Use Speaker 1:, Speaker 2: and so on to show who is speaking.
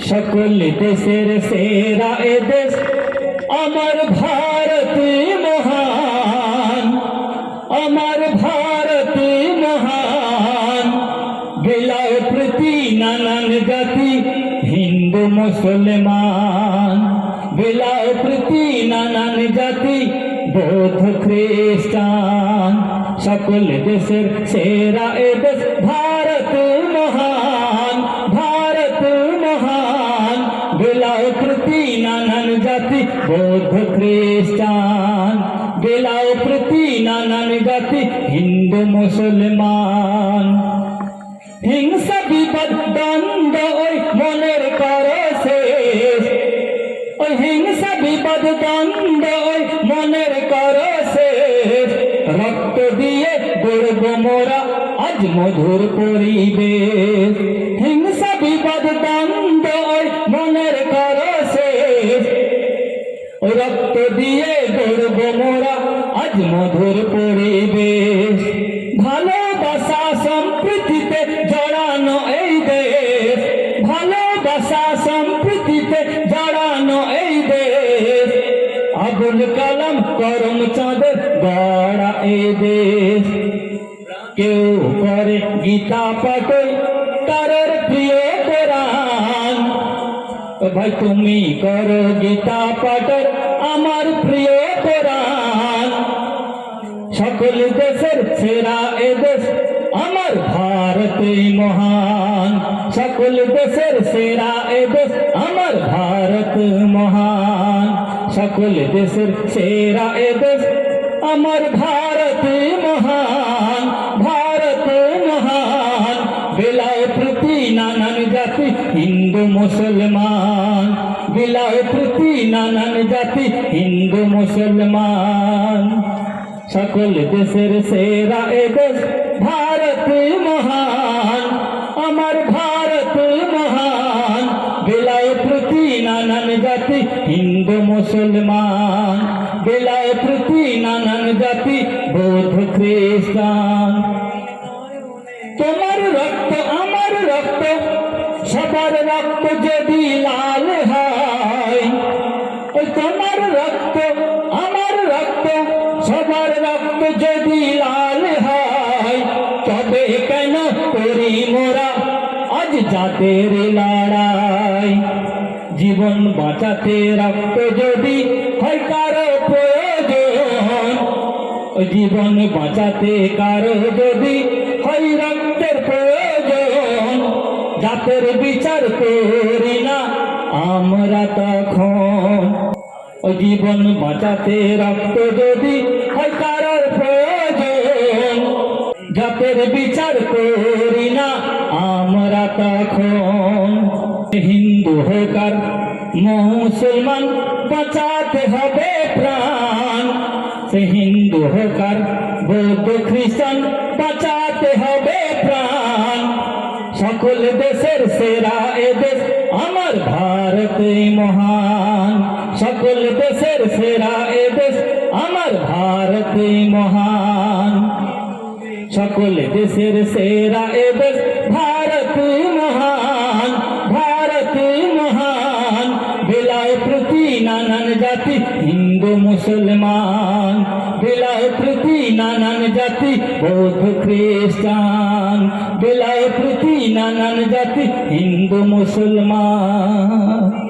Speaker 1: সকল দেশের সেরা এ দেশ, আমার ভারত মহান, আমার ভারত মহান। বেলায় প্রতি নানান জাতি, হিন্দু, মুসলমান। বেলায় প্রতি নানান জাতি, বৌদ্ধ, খ্রিস্টান। সকল দেশের সেরা এ দেশ, ভারত বৌদ্ধ খ্রিস্টান বেলায় প্রতি নানান জাতি, হিন্দু, মুসলমান। হিংসা, বিপদ, দ্বন্দ্ব, ওই মনের করে শেষ। ওই হিংসা, বিপদ, দ্বন্দ্ব, ওই মনের করে শেষ। রক্ত দিয়ে গড়ব মোরা আজ মধুর পরিবেশ। হিংসা, বিপদ, দ্বন্দ্ব, ওই মনের দিয়ে গড়ব মোরা আজ মধুর পরিবেশ। ভালোবাসা সম্প্রীতিতে জড়ানো এই দেশ। ভালোবাসা সম্প্রীতিতে জড়ানো এই দেশ। আবুল কালাম, করম, চাঁদের গড়া এই দেশ। কেউ করে গীতা পাঠ তার প্রিয় কোরআন। ভাই, তুমি করো গীতা পাঠ আমার প্রিয় কোরআন সকল দেশের সেরা এ দেশ আমার ভারত মহান। সকল দেশের সেরা এ দেশ আমার ভারত মহান। সকল দেশের সেরা এ দেশ আমার ভারত মুসলমান বেলায় প্রতি নানান জাতি, হিন্দু, মুসলমান। সকল দেশের সেরা এ দেশ, ভারত মহান, আমার ভারত মহান। বেলায় প্রতি নানান জাতি, হিন্দু, মুসলমান। বেলায় প্রতি নানান জাতি, বৌদ্ধ, খ্রিস্টান। সবার রক্ত যদি লাল হয়, ওই তোমার রক্ত, আমার রক্ত, সবার রক্ত যদি লাল হয়, তবে কেন করি মোরা আজ জাতের লড়াই? জীবন বাঁচাতে রক্ত যদি হয় কারও প্রয়োজন জীবন বাঁচাতে কারও যদি হয় রক্তের প্রয়োজন জাতের বিচার করি না, আমরা তখন ও জীবন বাঁচাতে রক্ত যদি হয় কারোর প্রয়োজন, জাতের বিচার করি না, আমরা তখন হিন্দু হোক আর মুসলমান বাঁচাতে হবে প্রাণ, সে হিন্দু হোক আর বৌদ্ধ খ্রিস্টান বাঁচাতে হবে। দেশের সেরা এ দেশ আমার ভারত মহান সকল দেশের সেরা এ দেশ আমার ভারত মহান সকল দেশের সেরা এ দেশ ভারত বেলায় প্রতি নানান জাতি হিন্দু, মুসলমান। বেলায় প্রতি নানান জাতি বৌদ্ধ, খ্রিস্টান। বেলায় প্রতি নানান জাতি হিন্দু, মুসলমান।